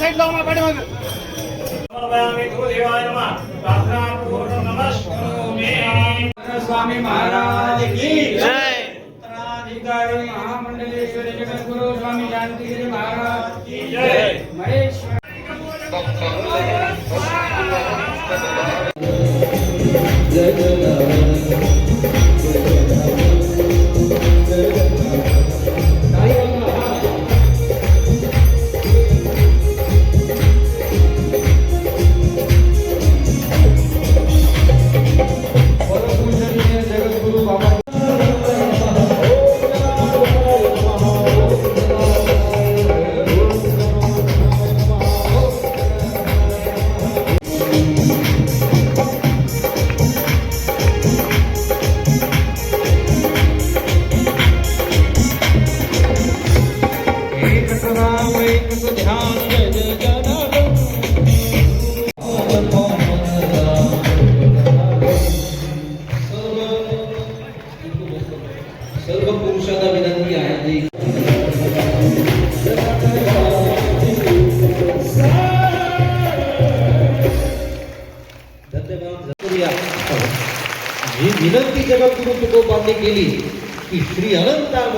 Side लावून पाठीमाग स्वामी महाराज की जय उत्तराधिकारी महामंडलेश्वरी जगद्गुरु स्वामी शांतिगिरी महाराज की जय महेश्वर परमपूजनीय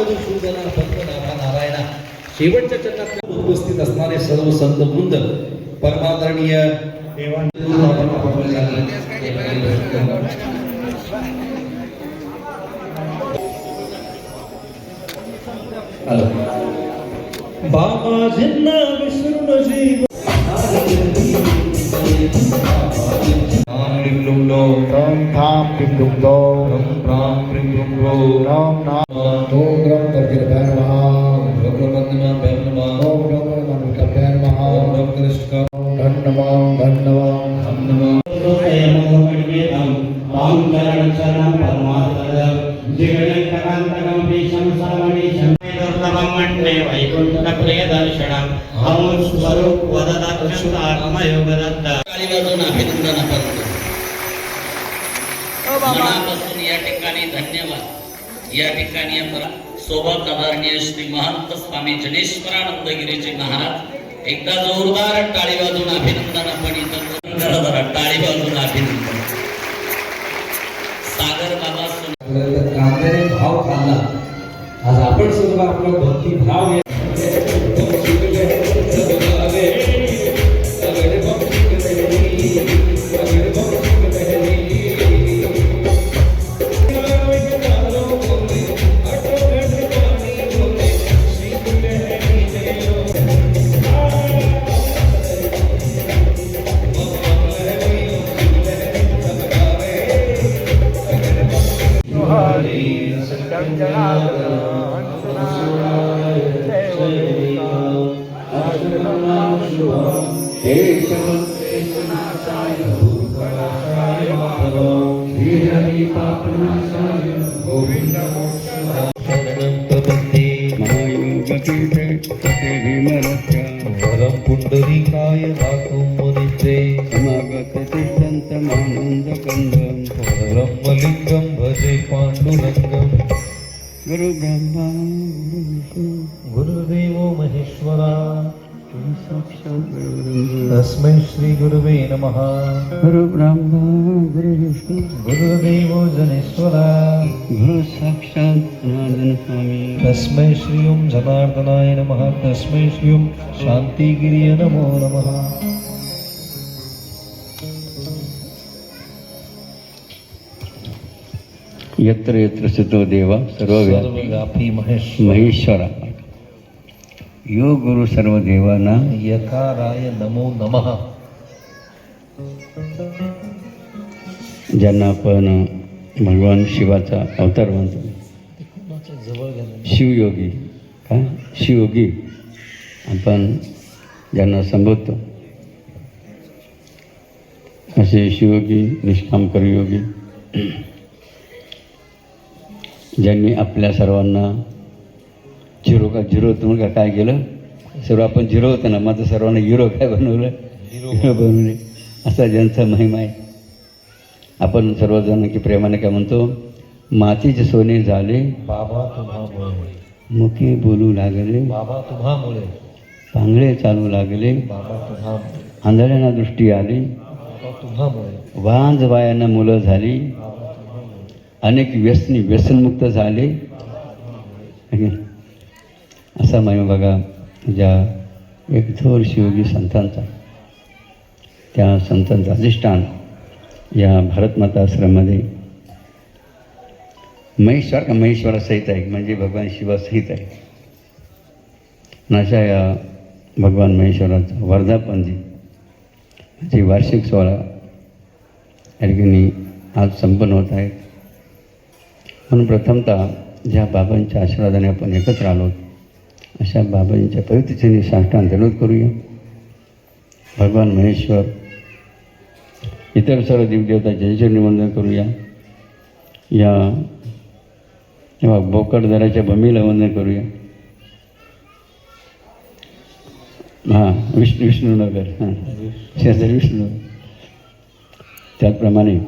अनंता मधुसूदना पद्मनाभा नारायणा. शेवटच्या चरणात उपस्थित असणारे सर्व संत वृंद परमादरणीय बाबाजींना विसरून जीव. ह्रीं लुं लो ॐ थां पिं दुं दो ह्रं ह्रां ह्रीं लुं लो ॐ नाम ॐ ग्रं कर्तिर्भय नमः भगवन्नमाभ्यां नमः ॐ ग्रं मनोकर्भय नमः ॐ ह्रं कृष्ण धन नमः धन नमः हम नमः काळीबाजून अभिनंदन करतो मनापासून या ठिकाणी धन्यवाद. या ठिकाणी आपण सोबत आदरणीय श्री महंत स्वामी जनेश्वरानंद गिरीजी महाराज एकदा जोरदार टाळी वाजून अभिनंदन आपण इथं टाळी वाजून अभिनंदन. सागर बाबा सोन कांद्याने भाव खाल्ला. आज आपण सुद्धा आपला भक्ती भाव गुरुदेवो महेश्वरा साक्षात् तस्मै श्रीगुरुवे नमः गुरु ब्रह्मा गुरु विष्णु गुरुदेवो जनेश्वरा गुरु साक्षात् जनार्दन स्वामी तस्मै श्री ओं जनार्दनाय नमः तस्मै श्री ओं शान्तिगिरिय नमो नमः यत्र यत्र स्थितो देवा सर्वव्यापी सर्वव्यापी महेश महेश्वरा। यो गुरु सर्व देवांना यकाराय नमो नमः. ज्यांना आपण भगवान शिवाचा अवतार म्हणतो शिवयोगी काय शिवयोगी आपण ज्यांना संबोधतो. असे शिवयोगी निष्काम योगी ज्यांनी आपल्या सर्वांना झिरो का झिरो होतं का काय केलं? सर्व आपण झिरो होतं ना माझं सर्वांना हिरो काय बनवलं? हिरो. बनवले. असा ज्यांचा महिमा आहे. आपण सर्वजण की प्रेमाने काय म्हणतो मातीचे सोने झाले बाबा तुम्हामुळे. मुखे बोलू लागले बाबा तुम्हामुळे. पांगळे चालू लागले बाबा तुम्हा आंधळ्यांना दृष्टी आली तुम्हामुळे. वांज वायांना मुलं झाली अनेक व्यसनी व्यसनमुक्त झाले. असा महिमा बघा ज्या एक थोर शिवजी संतांचा त्या संतांचा अधिष्ठान या भारतमाता आश्रमामध्ये महेश्वर का महेश्वरासहित आहे म्हणजे भगवान शिवासहित आहे. आणि अशा या भगवान महेश्वराचा वर्धापन जे वार्षिक सोहळा या ठिकाणी आज संपन्न होत आहेत म्हणून प्रथमतः ज्या बाबांच्या आशीर्वादाने आपण एकत्र आलो अशा बाबांच्या पवित्रतेने साष्टांग दंडोत करूया. भगवान महेश्वर इतर सर्व देवदेवता जयचरणी वंदन करूया. या तेव्हा बोकडदराच्या भूमीला वंदन करूया. हां विष्णू विष्णुनगर हां शेजारी विष्णू त्याचप्रमाणे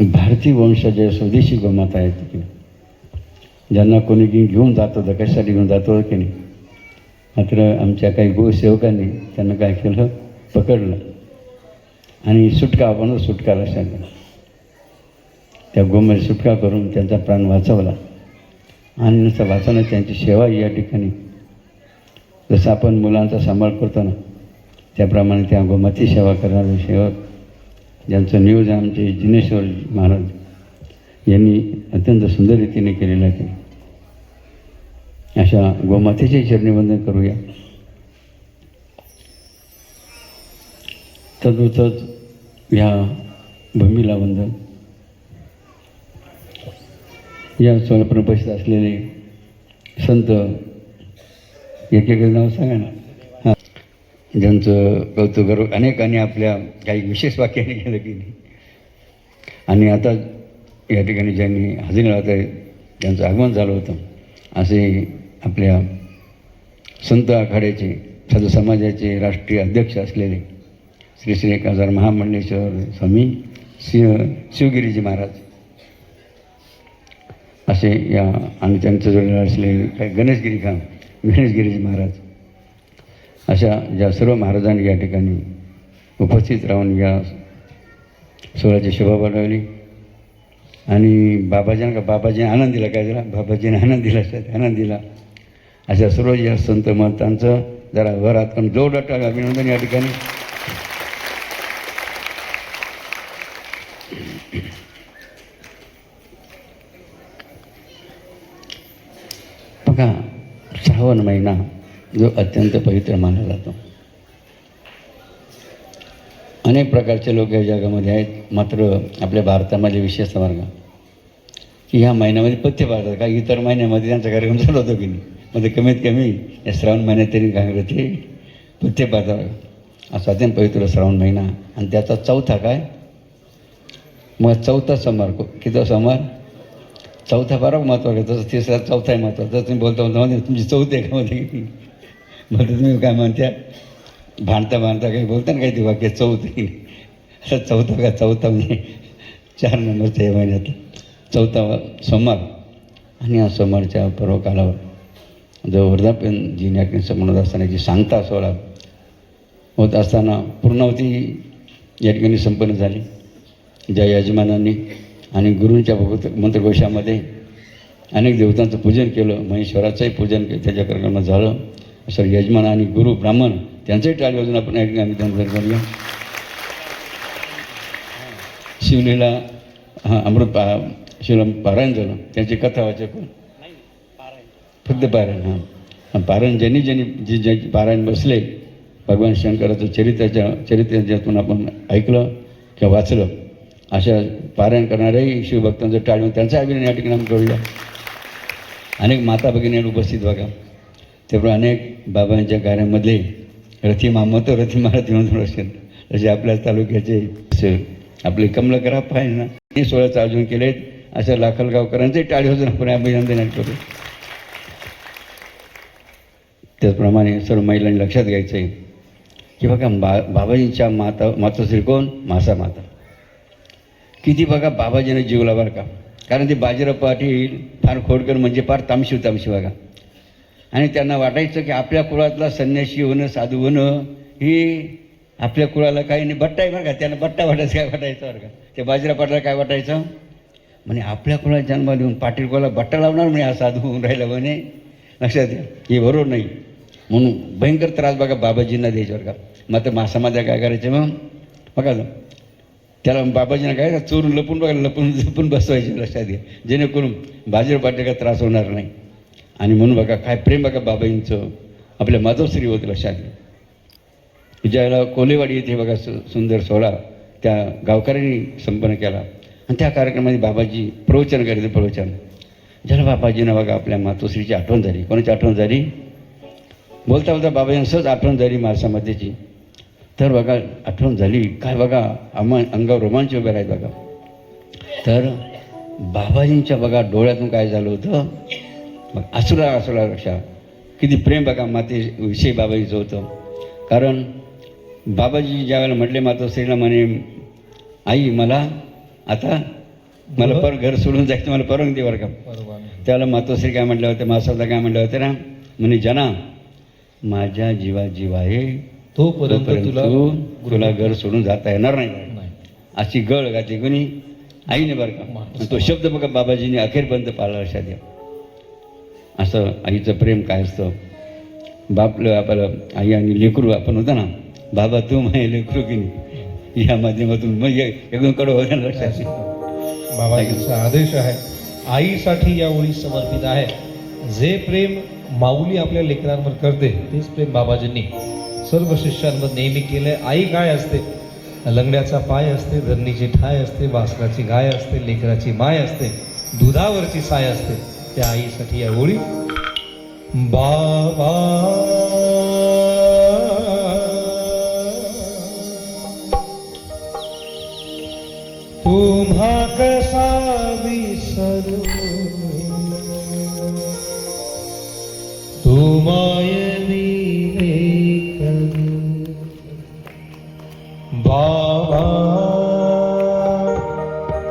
भारतीय वंशाच्या स्वदेशी गोमाता आहेत की ज्यांना कोणी घेऊन घेऊन जात होतं कशासाठी घेऊन जात होतं की नाही? मात्र आमच्या काही गोसेवकांनी त्यांना काय केलं? पकडलं. आणि सुटका आपण सुटका लक्षात त्या गोमध्ये सुटका करून त्यांचा प्राण वाचवला. आणि नुसतं वाचवणं त्यांची सेवा या ठिकाणी. जसं आपण मुलांचा सांभाळ करतो ना त्याप्रमाणे त्या गोमाती सेवा करणारे सेवक ज्यांचं न्यूज आमचे जिनेश्वर महाराज यांनी अत्यंत सुंदर रीतीने केलेलं आहे. अशा गोमातेचे चरणीवंदन करूया. तद्वतच ह्या भूमीला वंदन. या सोलापूर असलेले संत एक एक नाव सांगा ना. ज्यांचं कौतुक करू अनेकांनी आपल्या काही विशेष वाक्याने केलं की नाही. आणि आता या ठिकाणी ज्यांनी हजेरी लावत आहे त्यांचं आगमन झालं होतं असे आपल्या संत आखाड्याचे साधू समाजाचे राष्ट्रीय अध्यक्ष असलेले श्री श्री एक हजार महामंडेश्वर स्वामी सिंह शिवगिरीजी महाराज. असे या आणि त्यांचं जोडलेलं असलेले काही गणेशगिरी काम गणेशगिरीजी महाराज. अशा ज्या सर्व महाराजांनी या ठिकाणी उपस्थित राहून या सोहळ्याची शोभा वाढवली आणि बाबाजीनं का बाबाजीने आनंद दिला काय दिला बाबाजीने आनंद दिला सर आनंद दिला अशा सर्व या संत महंतांचं जरा वरात पण जोरदार अभिनंदन या ठिकाणी. बघा श्रावण महिना. जो अत्यंत पवित्र मानला जातो. अनेक प्रकारचे लोक या जगामध्ये आहेत मात्र आपल्या भारतामध्ये विशेष वर्ग. की ह्या महिन्यामध्ये पथ्य पाळतात का इतर महिन्यामध्ये त्यांचा कार्यक्रम चालू होतो की नाही? मध्ये कमीत कमी या श्रावण महिन्यात तरी काय करते पथ्य पाळतात. असा अत्यंत पवित्र श्रावण महिना. आणि त्याचा चौथा काय? मग चौथा सोमवार. किती सोमवार? चौथा फार महत्त्वाचा तसं तिसरा चौथाही महत्त्वाचा. तुम्ही बोलता बोलता म्हणजे तुमची चौथी आहे का मध्ये? मग तुम्ही काय म्हणत्या भांडता भांडता काही बोलता ना काही ते वाक्य चौथी असं चौथा का चौथा म्हणजे चार नंबरचा या महिन्यात चौथा सोमवार. आणि या सोमवारच्या पर्व कालावर जो वर्धापन जिन्याकडे समोर असताना जी सांगता सोहळा होत असताना पूर्णावती या ठिकाणी संपन्न झाली. ज्या यजमानांनी आणि गुरूंच्या भगवत मंत्रघोषामध्ये अनेक देवतांचं पूजन केलं महेश्वराचंही पूजन केलं त्याच्या कार्यक्रमात झालं. सर यजमान आणि गुरु ब्राह्मण त्यांचंही ट्रायल वाजून आपण या ठिकाणी आम्ही त्यांचं करूया. शिवलीला हां अमृत पा शिवला पारायण झालं. त्यांची कथा वाचक फक्त पारायण हां. पारायण ज्यांनी ज्यांनी जे ज्याची पारायण बसले भगवान शंकराचं चरित्राच्या चरित्र ज्यातून आपण ऐकलं किंवा वाचलं अशा पारायण करणाऱ्याही शिवभक्तांचं टाळून त्यांचा अभिनय या ठिकाणी आम्ही कळलं अनेक माता भगिनी उपस्थित बघा. त्यामुळे अनेक बाबांच्या कार्यामधले रथी मामत रथी महाराज म्हणून असेल. तसे आपल्या तालुक्याचे असे आपले कमलकराप आहे ना. हे सोहळ्याचं आयोजन केलेत अशा लाखलगावकरांचे टाळी होतं आपण अभिनंदन करू. त्याचप्रमाणे सर्व महिलांनी लक्षात घ्यायचं आहे की बघा बा बाबाजींच्या माता मातोश्री कोण मासा माता. किती बघा बाबाजीने जीवला बरं का. कारण ते बाजीराव पाटील फार खोडकर म्हणजे फार तामशिव तामशी बघा. आणि त्यांना वाटायचं की आपल्या कुळातला संन्याशी होणं साधू होणं ही आपल्या कुळाला काही नाही. बट्टा आहे बरं का? त्यांना बट्टा वाटायचं काय वाटायचं बरं का? ते बाजीरा पाटला काय वाटायचं? म्हणे आपल्या कुळात जन्म देऊन पाटील कुळाला बट्टा लावणार म्हणे हा साधू होऊन राहिला म्हणे. लक्षात घ्या हे बरोबर नाही. म्हणून भयंकर त्रास बघा बाबाजींना द्यायचे बरं का. मग मासामध्ये काय करायचे मग? बघा त्याला बाबाजींना काय चोरून लपून बघा लपून लपून बसवायचे लक्षात घ्या जेणेकरून बाजीराव पाटील त्रास होणार नाही. आणि म्हणून बघा काय प्रेम बघा बाबाईंचं. आपल्या माधवश्री होतं लक्षात घ्या ज्यावेळेला कोलेवाडी येथे बघा सु सुंदर सोहळा त्या गावकऱ्यांनी संपन्न केला. आणि त्या कार्यक्रमामध्ये बाबाजी प्रवचन करायचं प्रवचन. ज्याला बाबाजीनं बघा आपल्या मातोश्रीची आठवण झाली. कोणाची आठवण झाली? बोलता बोलता बाबाजींना सहज आठवण झाली माणसामध्येची. तर बघा आठवण झाली. काय बघा आम्हा अंगावर रोमांच उभे राहत बघा. तर बाबाजींच्या बघा डोळ्यातून काय झालं होतं? मग असुरा असुरा रक्षा. किती प्रेम बघा मातेविषयी बाबाजीचं होतं कारण बाबाजी ज्यावेळेला म्हटले मातोश्रीला म्हणे आई मला आता मला पर घर सोडून जायचं मला परवानगी दे बरं का. त्यावेळेला मातोश्री काय म्हटलं होतं मासावदा काय म्हटलं होतं ना म्हणे जना माझ्या जीवा जीव आहे तुला तू तुला घर सोडून जाता येणार नाही. अशी गळ घातली कोणी आईने बरं का. तो शब्द बघा बाबाजीने अखेरपर्यंत पाळला लक्षात घ्या. असं आईचं प्रेम काय असतं? बापलं आपलं आई आणि लेकरू आपण होतं ना बाबा तू माझे लेकरू की नाही? या माध्यमातून मग एकदम कडं होतं लक्षात. बाबाजींचा आदेश आहे. आईसाठी या ओळी समर्पित आहे. जे प्रेम माऊली आपल्या लेकरांवर करते तेच प्रेम बाबाजींनी सर्व शिष्यांवर नेहमी केलंय. आई काय असते? लंगड्याचा पाय असते धरणीची ठाय असते वासराची गाय असते लेकराची माय असते दुधावरची साय असते. त्या आईसाठी या ओळी बाबा. तुम्हा कसा विसरू? तुमाय बाबा.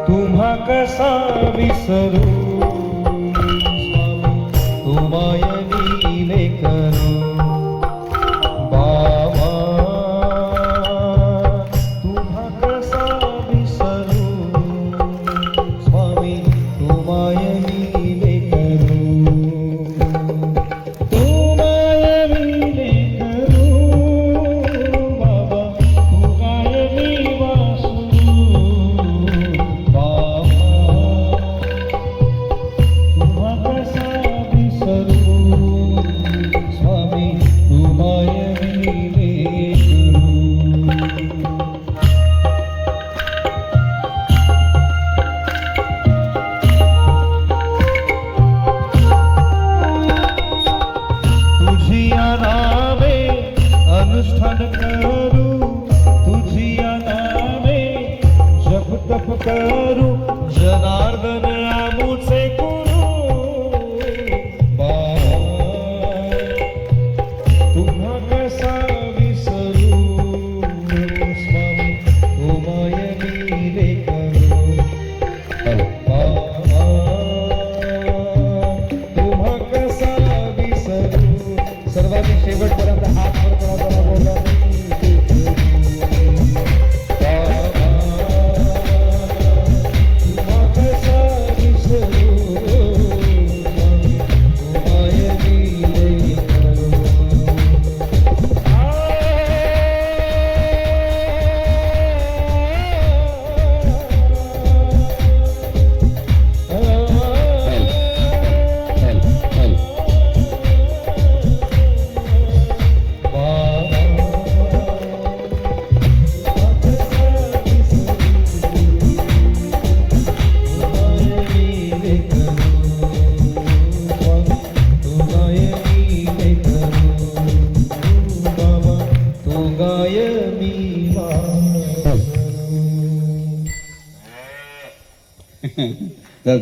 तुम्हा कसा विसरू?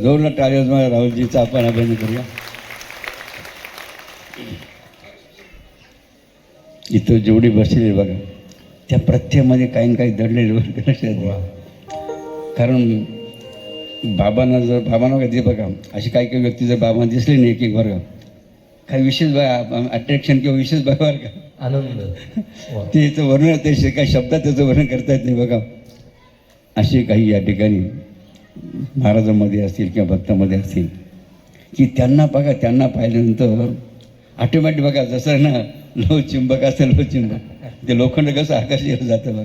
टाळ्याच मला राहुलजीचा आपण अभिनंदन करूया इथं जेवढी बसलेली बघा त्या प्रत्येकामध्ये काही ना काही दडलेले घ्या. कारण बाबांना जर बाबांना ते बघा अशी काही काही व्यक्ती जर बाबांना दिसली नाही एक एक वर्ग काही विशेष अट्रॅक्शन किंवा विशेष बघावर का आनंद. ते याचं वर्णन ते काही शब्दात त्याचं वर्णन करता येत नाही बघा असे काही या ठिकाणी महाराजांमध्ये असतील किंवा भक्तामध्ये असतील की त्यांना बघा त्यांना पाहिल्यानंतर ऑटोमॅटिक बघा जसं ना लो चिंबक असतं लो चिंबक. ते लोखंड कसं आकाशात जातं बघा.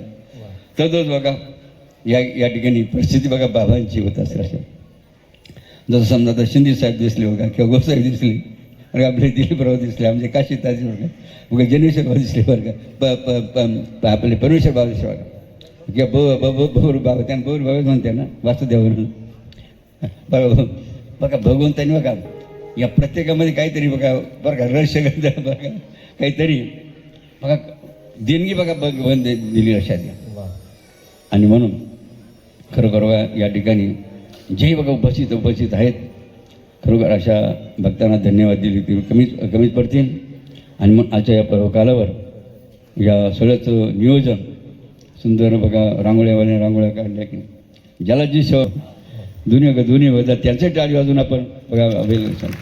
तसंच बघा या या ठिकाणी परिस्थिती बघा बाबांची होत असेल अशा. जसं समजा आता शिंदे साहेब दिसले बघा किंवा गोसाहेब दिसले बरं आपले दिलीपराव दिसले आमचे काशी ताजी बघा बघा जनेश्वर भाऊ दिसले बरं का. प प आपले परमेश्वर भाऊ दिसले बघा. जे ब ब ब भोर बाबा त्यानं भोर बाबाच म्हणते ना वासुदेवरून बघा बघा भगवंतानी बघा या प्रत्येकामध्ये काहीतरी बघा बरं का रहस्य बघा काहीतरी. बघा देणगी बघा भगवंत दिली अशा आणि म्हणून खरोखर या ठिकाणी जे बघा उपस्थित उपस्थित आहेत खरोखर अशा भक्तांना धन्यवाद दिले ते कमीच कमीच पडतील. आणि मग आजच्या या पर्वकालावर या सगळ्याचं नियोजन सुंदर बघा रांगोळ्यावाल्या रांगोळ्या काढल्या की ज्याला जी सेवा दोन्ही बघा दोन्ही बघा त्यांचे टाळी वाजून आपण बघा सांग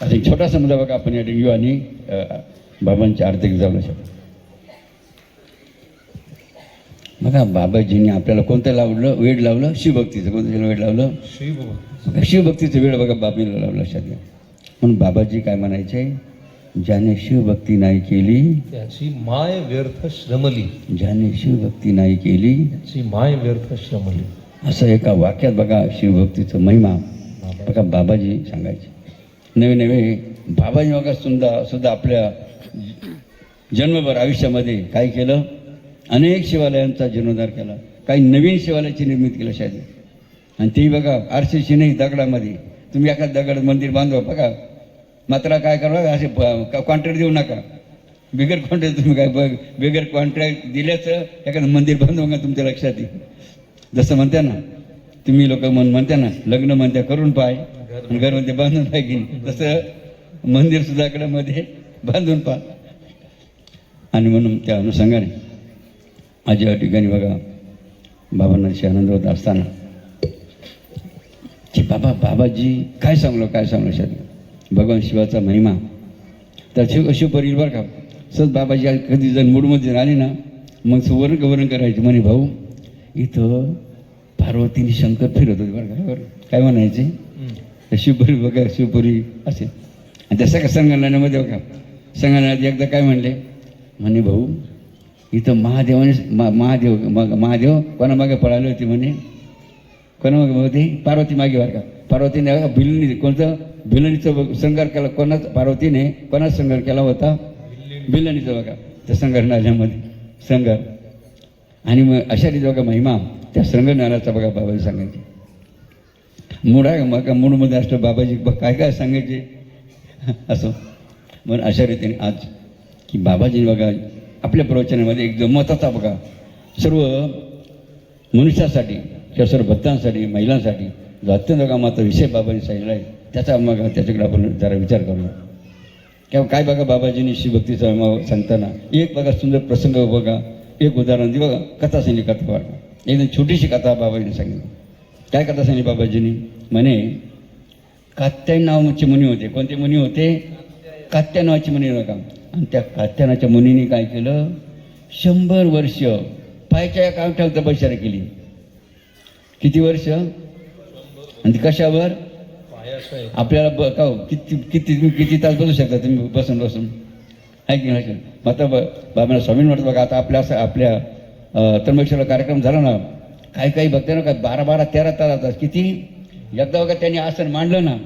आता एक छोटासा मुद्दा बघा आपण या ठिकाणी आणि अ, बाबांच्या आर्थिक जाऊ शकतो बघा बाबाजींनी आपल्याला कोणतं लावलं? वेळ लावलं? शिवभक्तीचं. कोणतं वेळ लावलं? शिवभक्तीचं वेळ बघा बाबीला लावलं घ्या. म्हणून बाबाजी काय म्हणायचे? ज्याने शिवभक्ती नाही केली त्याची माय व्यर्थ श्रमली. ज्याने शिवभक्ती नाही केली त्याची माय व्यर्थ श्रमली. असं एका वाक्यात बघा शिवभक्तीचं महिमा. बघा बाबाजी सांगायचे. नवे नवे बाबाजी बघा सुद्धा सुद्धा आपल्या जन्मभर आयुष्यामध्ये काय केलं? अनेक शिवालयांचा जीर्णोद्धार केला. काही नवीन शिवालयाची निर्मिती केली शायद आणि तेही बघा आरसीशी नाही दगडामध्ये. तुम्ही एका दगड मंदिर बांधवा बघा. मात्र काय करा असे कॉन्ट्रॅक्ट देऊ नका. बिगर कॉन्ट्रॅक्ट तुम्ही काय बघ बिगर कॉन्ट्रॅक्ट दिल्याचं एखादं मंदिर बंद का तुमच्या लक्षात येईल. जसं म्हणत्या ना तुम्ही लोक म्हण म्हणत्या ना लग्न म्हणत्या करून पाय आणि घर म्हणते बांधून पाय की तसं मंदिर सुद्धा मध्ये बांधून पा. आणि म्हणून त्या अनुषंगाने आज या ठिकाणी बघा बाबांना आनंद होत असताना की बाबा बाबाजी काय सांगलो काय सांगलो शादी भगवान शिवाचा महिमा. तर शिव शिवपरील बरं का सहज बाबाजी कधी जर मूडमध्ये आले ना मग सुवर्ण गवर्ण करायचे. म्हणे भाऊ इथं पार्वतीने शंकर फिरत होते बरं का बरं. काय म्हणायचे? शिवपुरी बघा शिवपुरी असे. आणि त्या सगळ्या संगणनामध्ये बघा संगणनात एकदा काय म्हणले? म्हणे भाऊ इथं महादेवाने मा महादेव मग महादेव कोणामागे पळाले होते म्हणे? कोणामागे होते? पार्वती मागे बरं का. पार्वतीने भिलनी कोणतं? भिलनीचं बघ- संघार केला. कोणाच? पार्वतीने कोणाच संघार केला होता? भिलनीचा बघा. त्या संघटनालयामध्ये संघार. आणि मग अशा रीती बघा महिमा. त्या संघटनालयाचा बघा बाबाजी सांगायचे. मूड आहे मग मूडमध्ये असलं बाबाजी. बघ काय काय सांगायचे. असं. म्हणून अशा रीतीने आज की बाबाजी बघा आपल्या प्रवचनामध्ये एक महत्त्वाचा बघा सर्व मनुष्यासाठी किंवा सर्व भक्तांसाठी महिलांसाठी जो अत्यंत कामाचा विषय बाबांनी सांगितला आहे त्याचा मग त्याच्याकडे आपण जरा विचार करूया किंवा काय बघा बाबाजींनी शिवभक्तीचा मग सांगताना एक बघा सुंदर प्रसंग बघा एक उदाहरण दे बघा कथा सांगली कथा बघा एकदम छोटीशी कथा बाबाजींनी सांगितली. काय कथा सांगली बाबाजींनी? म्हणे कात्यायन नावाचे मुनी होते. कोणते मुनी होते? कात्या नावाची मुनी नका आणि त्या कात्यानाच्या मुनीने काय केलं? शंभर वर्ष पायच्या कावठ्यावर तपश्चर्या केली. किती वर्ष? आणि कशावर? आपल्याला ब का हो, किती किती तुम्ही किती तास बसू शकता तुम्ही बसून बसून? आहे की नाही मग आता ब बाबांना स्वामी म्हणतो बघा आता आपल्या असं आपल्या अं, त्र्यंबकेश्वरला कार्यक्रम झाला ना काही काही बघते ना का बारा बारा तेरा तास जातात किती? एकदा बघा त्यांनी आसन मांडलं ना.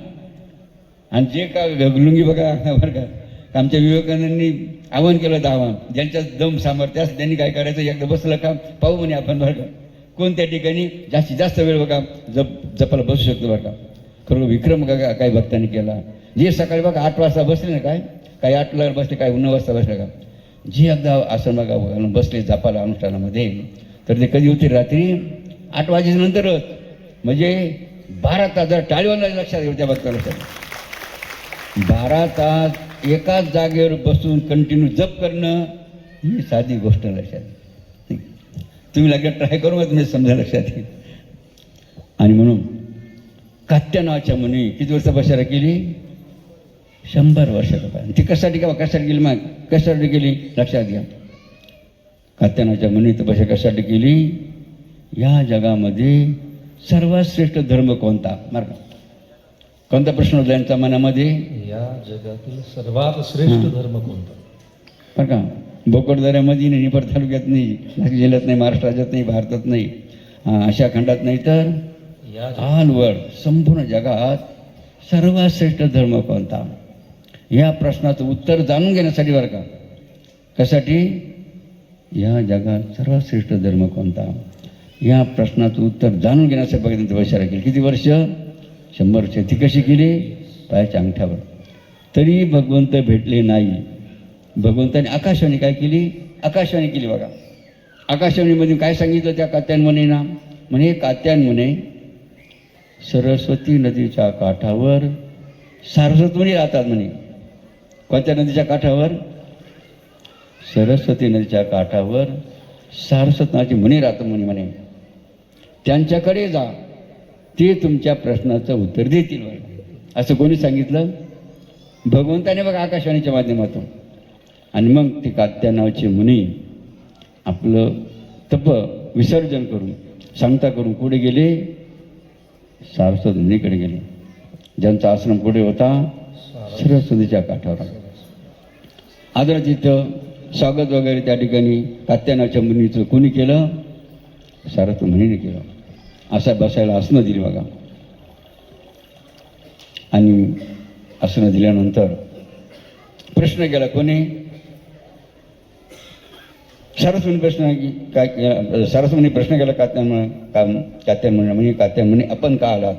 आणि जे का लुंगी बघा बरं का आमच्या विवेकानंदांनी आवाहन केलं होतं आव्हान. ज्यांच्यात दम सामर्थ्य असं त्यांनी काय करायचं? एकदा बसलं का? पाहू म्हणे आपण बरं का. कोणत्या ठिकाणी जास्तीत जास्त वेळ बघा जप जपाला बसू शकतो बरं का खरं विक्रम का काही भक्तांनी केला. जे सकाळी बघा आठ वाजता बसले ना काय? काही आठला बसले काही नऊ वाजता बसले का? जे एकदा आसन बघा बसले जपाला अनुष्ठानामध्ये तर ते कधी होते रात्री? आठ वाजेनंतरच म्हणजे बारा तास जर टाळीवाला लक्षात येऊ त्या भक्ताला लक्षात बारा तास एकाच जागेवर बसून कंटिन्यू जप करणं ही साधी गोष्ट लक्षात येईल. तुम्ही लगेच ट्राय करू मग तुम्ही समजा लक्षात येईल. आणि म्हणून कात्या नावाच्या मुनी किती वर्ष बशारा केली शंभर वर्षाचा पाय ती कशासाठी का कशासाठी गेली मग? कशासाठी गेली? लक्षात घ्या. कात्यानाच्या मनी तपस्या कशासाठी केली या जगामध्ये सर्वात श्रेष्ठ धर्म कोणता? बरं का कोणता प्रश्न होता यांच्या मनामध्ये? या जगातील सर्वात श्रेष्ठ धर्म कोणता? बरं का? बोकडदऱ्यामध्ये नाही निफाड तालुक्यात नाही नाशिक जिल्ह्यात नाही महाराष्ट्र राज्यात नाही भारतात नाही अशा खंडात नाही तर या ऑल वर्ल्ड संपूर्ण जगात सर्वात श्रेष्ठ धर्म कोणता? या प्रश्नाचं उत्तर जाणून घेण्यासाठी बरं का? कशासाठी? या जगात सर्वात श्रेष्ठ धर्म कोणता? या प्रश्नाचं उत्तर जाणून घेण्यासाठी बघा त्यांचं वर्षाला केली. किती वर्ष? शंभर वर्ष. ती कशी केली? पायाच्या अंगठ्यावर. तरी भगवंत भेटले नाही. भगवंताने आकाशवाणी काय केली? आकाशवाणी केली बघा. आकाशवाणीमध्ये काय सांगितलं त्या कात्यानमुनीना म्हणे कात्यानमुने सरस्वती नदीच्या काठावर सारस्वत मुनी राहतात म्हणे. कोणत्या नदीच्या काठावर? सरस्वती नदीच्या काठावर सारस्वत नावाची मुनी राहतात म्हणे म्हणे. त्यांच्याकडे जा. ते तुमच्या प्रश्नाचं उत्तर देतील असं कोणी सांगितलं? भगवंताने बघा आकाशवाणीच्या माध्यमातून. आणि मग ते कात्या नावाचे मुनी आपलं तप विसर्जन करून सांगता करून कुठे गेले? सारस्वत नदीकडे गेले. ज्यांचा आश्रम कुठे होता? सरस्वतीच्या काठावर. आदर तिथं स्वागत वगैरे त्या ठिकाणी कात्यानाच्या मुनीचं कोणी केलं? सारस्वत मुनीने केलं. असा बसायला आसनं दिली बघा. आणि आसनं दिल्यानंतर प्रश्न केला कोणी? सरस्वती प्रश्न काय सरस्वती प्रश्न केला कात्यान का कात्यान म्हणे म्हणजे कात्यान म्हणे आपण का आलात?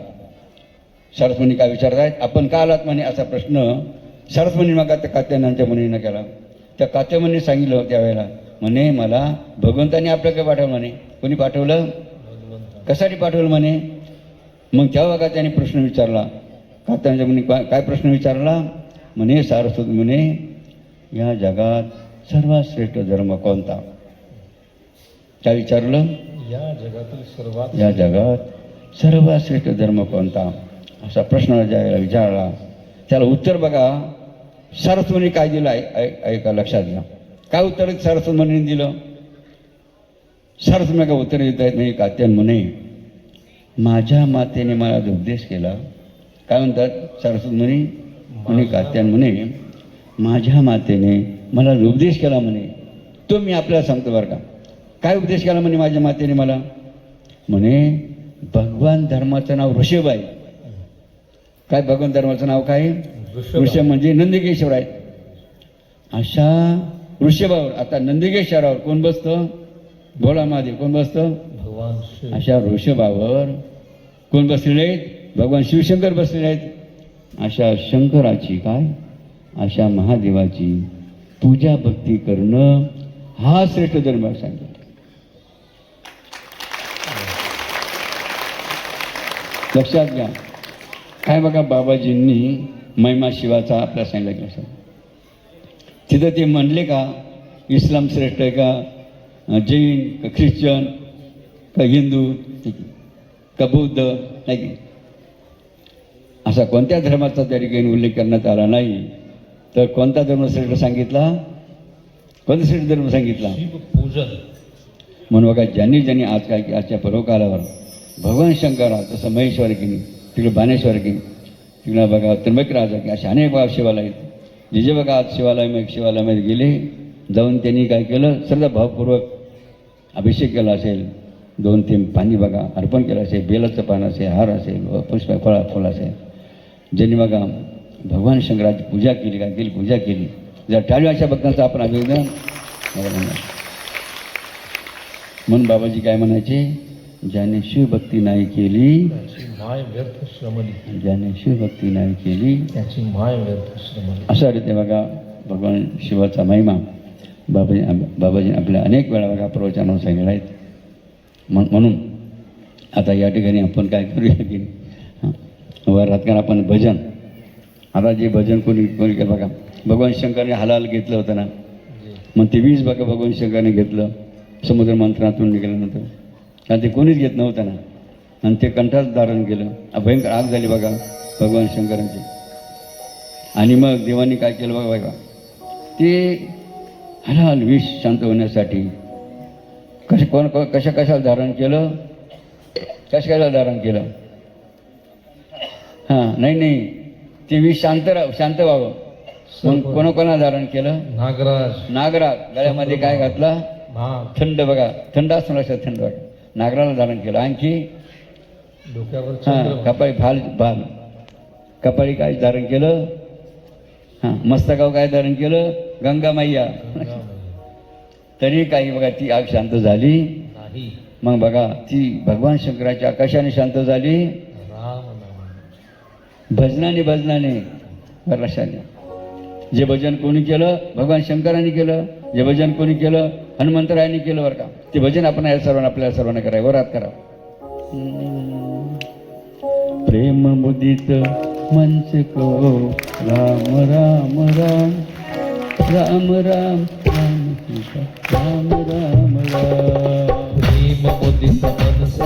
सरस्वती काय विचारत आहेत? आपण का आलात म्हणे असा प्रश्न सरस्वती मग त्या कात्यानांच्या मुनीनं केला. त्या कात्यामुनी सांगितलं त्यावेळेला म्हणे मला भगवंताने आपल्याकडे पाठवलं म्हणे? कोणी पाठवलं? कशासाठी पाठवलं म्हणे? मग तेव्हा का त्याने प्रश्न विचारला. कात्यांच्या मुनी काय काय प्रश्न विचारला? म्हणे सारस्वती म्हणे या जगात सर्वात श्रेष्ठ धर्म कोणता? काय विचारलं? या जगातील सर्वात या जगात सर्वात श्रेष्ठ धर्म कोणता? असा प्रश्न ज्यावेळेला विचारला त्याला उत्तर बघा. सरस्वतीने काय दिलं ऐ- ऐका लक्षात घ्या. काय उत्तर सरस्वती म्हणून दिलं? सरस्वती का उत्तर देत आहेत म्हणजे कात्यान म्हणे माझ्या मातेने मला जो उपदेश केला काय म्हणतात? सरस्वती म्हणे कात्यान म्हणे माझ्या मातेने मला उपदेश केला म्हणे तो मी आपल्याला सांगतो बरं का. काय उपदेश केला म्हणे माझ्या मातेने मला? म्हणे भगवान धर्माचं नाव ऋषभ आहे. काय भगवान धर्माचं नाव काय? ऋषभ. म्हणजे नंदिकेश्वर आहे अशा ऋषभावर आता नंदिकेश्वरावर कोण बसतं? भोळा महादेव कोण बसतं? भगवान अशा ऋषभावर कोण बसलेले आहेत? भगवान शिवशंकर बसलेले आहेत. अशा शंकराची काय? अशा महादेवाची पूजा भक्ती करणं हा श्रेष्ठ धर्म सांगितलं. लक्षात घ्या. काय बघा बाबाजींनी महिमा शिवाचा आपल्या सांगितलं की तिथं ते म्हणले का इस्लाम श्रेष्ठ आहे का? जैन का ख्रिश्चन का हिंदू? का बौद्ध? नाही. की असा कोणत्या धर्माचा त्या ठिकाणी उल्लेख करण्यात आला नाही. तर कोणता धर्म श्रेष्ठ सांगितला? कोणता श्रेष्ठ धर्म सांगितला? पूजन म्हणून बघा ज्यांनी ज्यांनी आज काय की आजच्या पर्वकालावर भगवान शंकरा तसं महेश्वर की तिकडे बाणेश्वर की तिकडे बघा त्र्यंबकराज की असे अनेक बघा शिवालय आहेत. जे जे बघा आज शिवालयमध्ये शिवालयामध्ये गेले जाऊन त्यांनी काय केलं? श्रद्धा भावपूर्वक अभिषेक केला असेल. दोन तीन पाणी बघा अर्पण केलं असेल. बेलाचं पान असेल हार असेल पुष्प फळा फुल असेल. ज्यांनी बघा भगवान शंकराची पूजा केली काय केली? पूजा केली. जर टाळी अशा भक्तांचं आपण अभिनंदन. म्हणून बाबाजी काय म्हणायचे? ज्याने शिवभक्ती नाही केली माय व्यर्थ श्रमली. ज्याने शिवभक्ती नाही केली त्याची माय व्यर्थ श्रमली. अशा रीते बघा भगवान शिवाचा महिमा. बाबाजी बाबाजी आपल्या अनेक वेळा बघा प्रवचनावर सांगितलं आहेत. म्हण- म्हणून आता या ठिकाणी आपण काय करूया की वरात आपण भजन. आता जे भजन कोणी कोणी केलं? बघा भगवान शंकरने हलाल घेतलं होतं ना? मग ते वीज बघा भगवान शंकरने घेतलं. समुद्र मंत्रातून निघाल्यानंतर. कारण ते कोणीच घेत नव्हतं ना? आणि ते कंठात धारण केलं. भयंकर आग झाली बघा भगवान शंकरांची. आणि मग देवांनी काय केलं बघा बघा. ते हलाल विष शांत होण्यासाठी कशा कोण कशा कशाला धारण केलं? कशा कशाला धारण केलं? हां नाही नाही. ते विष शांत शांत व्हावं. मग कोणाकोणा धारण केलं? नागराज. नागराज. गळ्यामध्ये काय घातला? थंड बघा. थंड असं लक्षात थंड वाटत. नागराला धारण केलं. आणखी? डोक्यावर कपाळी भाल भाल. कपाळी काय धारण केलं? हां मस्तकाव काय धारण केलं? गंगा मैया तरी काही बघा ती आग शांत झाली. मग बघा ती भगवान शंकराच्या आकाशाने शांत झाली. भजनाने भजनाने रसाने जे भजन कोणी केलं भगवान शंकराने केलं जे भजन कोणी केलं हनुमंतरायांनी केलं बरं का ते भजन आपण या सर्वांना आपल्याला सर्वांना करावं वरात करावं. प्रेम मुदित मंच को राम राम राम राम राम राम राम राम राम. प्रेम मुदित मनस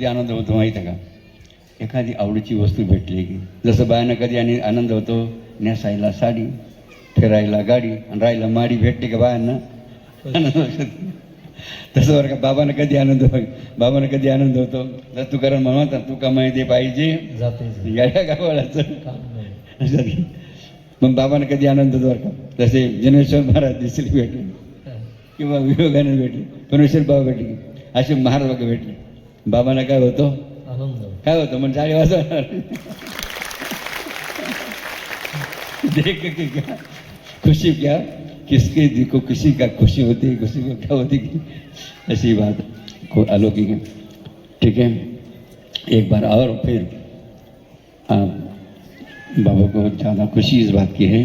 कधी आनंद होतो माहीत आहे का? एखादी आवडीची वस्तू भेटली की जसं बायांना कधी आणि आनंद होतो नेसायला साडी फिरायला गाडी आणि राहायला माडी भेटते का बायांना? आनंद होतो. तसं बरं का बाबांना कधी आनंद होय? बाबांना कधी आनंद होतो? जर तू कारण म्हणत तू पाहिजे. गाड्या गावालाचं. काम नाही. मग बाबांना कधी आनंद होतो बरं का? तसे जनेश्वर महाराज दिसले भेटले. किंवा विवेकानंद भेटले. परमेश्वर बाबा भेटले. असे महाराज भेटले. बाबांना काय होतं काय होतं म्हणजे जाळी वाजवणार देख के क्या खुशी क्या किसके दिल को खुशी का खुशी होती है खुशी को क्या होती है ऐसी बात को अलौकिक है ठीक है एक बार और फिर आप बाबा को ज़्यादा खुशी इस बात की है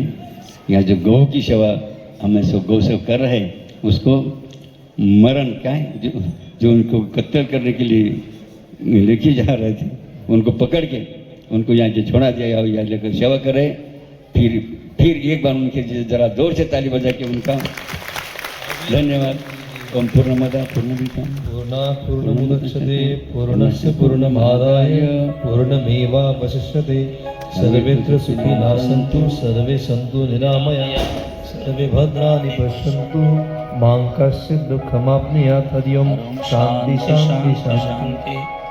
या जो गौ की सेवा हमें सो गौ सेवा कर रहे हैं उसको मरण क्या है जो जो उनको कत्ल करने के लिए लेके जा रहे थे उनको पकड़ के उनको यहाँ से छोड़ा दिया या यहाँ लेकर सेवा करे फिर फिर एक बार उनके जरा ज़ोर से ताली बजा के उनका धन्यवाद। ओम पूर्णमदा पूर्णमिता पूर्णा पूर्णमुदच्छते पूर्णस्य पूर्णमादाय पूर्णमेवावशिष्यते। सर्वेत्र सुखिनः सन्तु सर्वे सन्तु निरामया सर्वे भद्राणि पश्यन्तु। मां कश्चित् दुःखमाप्नुयात् हरि ओं शान्ति शान्ति। शान्ति।